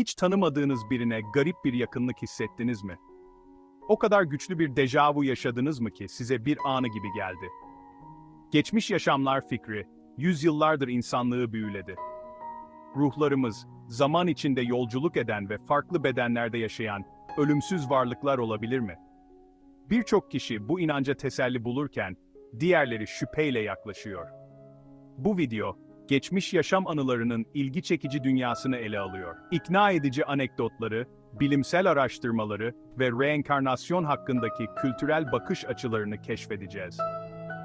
Hiç tanımadığınız birine garip bir yakınlık hissettiniz mi? O kadar güçlü bir dejavu yaşadınız mı ki size bir anı gibi geldi? Geçmiş yaşamlar fikri, yüzyıllardır insanlığı büyüledi. Ruhlarımız, zaman içinde yolculuk eden ve farklı bedenlerde yaşayan ölümsüz varlıklar olabilir mi? Birçok kişi bu inanca teselli bulurken, diğerleri şüpheyle yaklaşıyor. Bu video, geçmiş yaşam anılarının ilgi çekici dünyasını ele alıyor. İkna edici anekdotları, bilimsel araştırmaları ve reenkarnasyon hakkındaki kültürel bakış açılarını keşfedeceğiz.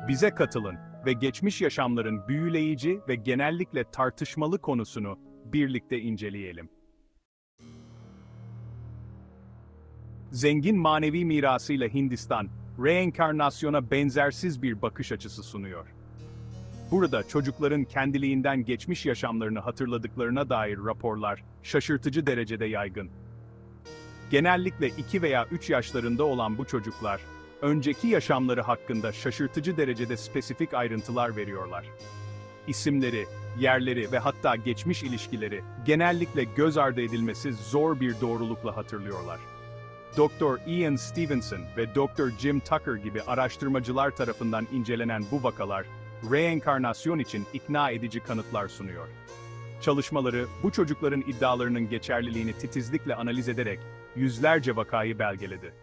Bize katılın ve geçmiş yaşamların büyüleyici ve genellikle tartışmalı konusunu birlikte inceleyelim. Zengin manevi mirasıyla Hindistan, reenkarnasyona benzersiz bir bakış açısı sunuyor. Burada çocukların kendiliğinden geçmiş yaşamlarını hatırladıklarına dair raporlar şaşırtıcı derecede yaygın. Genellikle 2 veya 3 yaşlarında olan bu çocuklar, önceki yaşamları hakkında şaşırtıcı derecede spesifik ayrıntılar veriyorlar. İsimleri, yerleri ve hatta geçmiş ilişkileri genellikle göz ardı edilmesi zor bir doğrulukla hatırlıyorlar. Dr. Ian Stevenson ve Dr. Jim Tucker gibi araştırmacılar tarafından incelenen bu vakalar, reenkarnasyon için ikna edici kanıtlar sunuyor. Çalışmaları, bu çocukların iddialarının geçerliliğini titizlikle analiz ederek yüzlerce vakayı belgeledi.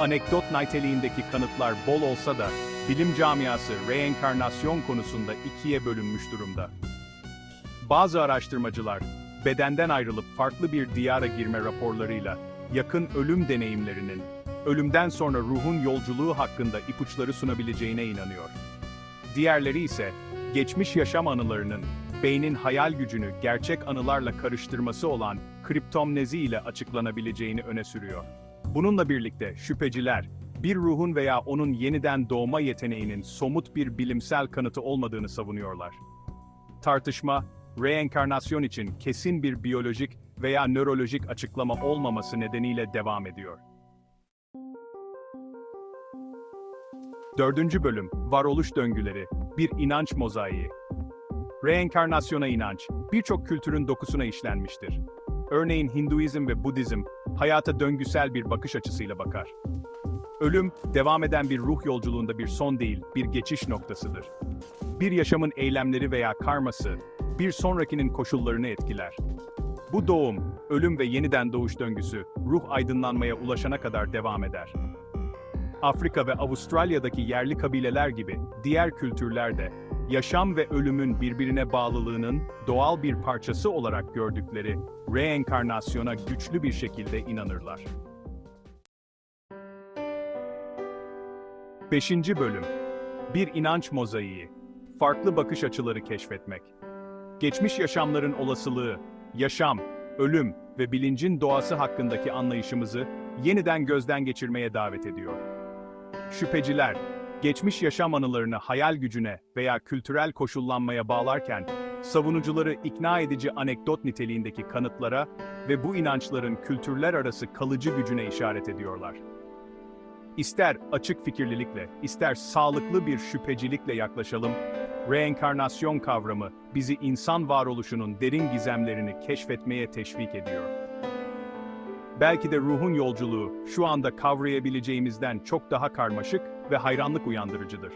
Anekdot niteliğindeki kanıtlar bol olsa da, bilim camiası reenkarnasyon konusunda ikiye bölünmüş durumda. Bazı araştırmacılar, bedenden ayrılıp farklı bir diyara girme raporlarıyla yakın ölüm deneyimlerinin, ölümden sonra ruhun yolculuğu hakkında ipuçları sunabileceğine inanıyor. Diğerleri ise, geçmiş yaşam anılarının, beynin hayal gücünü gerçek anılarla karıştırması olan kriptomnezi ile açıklanabileceğini öne sürüyor. Bununla birlikte şüpheciler, bir ruhun veya onun yeniden doğma yeteneğinin somut bir bilimsel kanıtı olmadığını savunuyorlar. Tartışma, reenkarnasyon için kesin bir biyolojik veya nörolojik açıklama olmaması nedeniyle devam ediyor. Dördüncü bölüm, varoluş döngüleri, bir inanç mozaiği. Reenkarnasyona inanç, birçok kültürün dokusuna işlenmiştir. Örneğin Hinduizm ve Budizm, hayata döngüsel bir bakış açısıyla bakar. Ölüm, devam eden bir ruh yolculuğunda bir son değil, bir geçiş noktasıdır. Bir yaşamın eylemleri veya karması, bir sonrakinin koşullarını etkiler. Bu doğum, ölüm ve yeniden doğuş döngüsü, ruh aydınlanmaya ulaşana kadar devam eder. Afrika ve Avustralya'daki yerli kabileler gibi diğer kültürlerde yaşam ve ölümün birbirine bağlılığının doğal bir parçası olarak gördükleri reenkarnasyona güçlü bir şekilde inanırlar. 5. Bölüm Bir inanç mozaiği Farklı bakış açıları keşfetmek Geçmiş yaşamların olasılığı, yaşam, ölüm ve bilincin doğası hakkındaki anlayışımızı yeniden gözden geçirmeye davet ediyor. Şüpheciler, geçmiş yaşam anılarını hayal gücüne veya kültürel koşullanmaya bağlarken, savunucuları ikna edici anekdot niteliğindeki kanıtlara ve bu inançların kültürler arası kalıcı gücüne işaret ediyorlar. İster açık fikirlilikle, ister sağlıklı bir şüphecilikle yaklaşalım, reenkarnasyon kavramı bizi insan varoluşunun derin gizemlerini keşfetmeye teşvik ediyor. Belki de ruhun yolculuğu şu anda kavrayabileceğimizden çok daha karmaşık ve hayranlık uyandırıcıdır.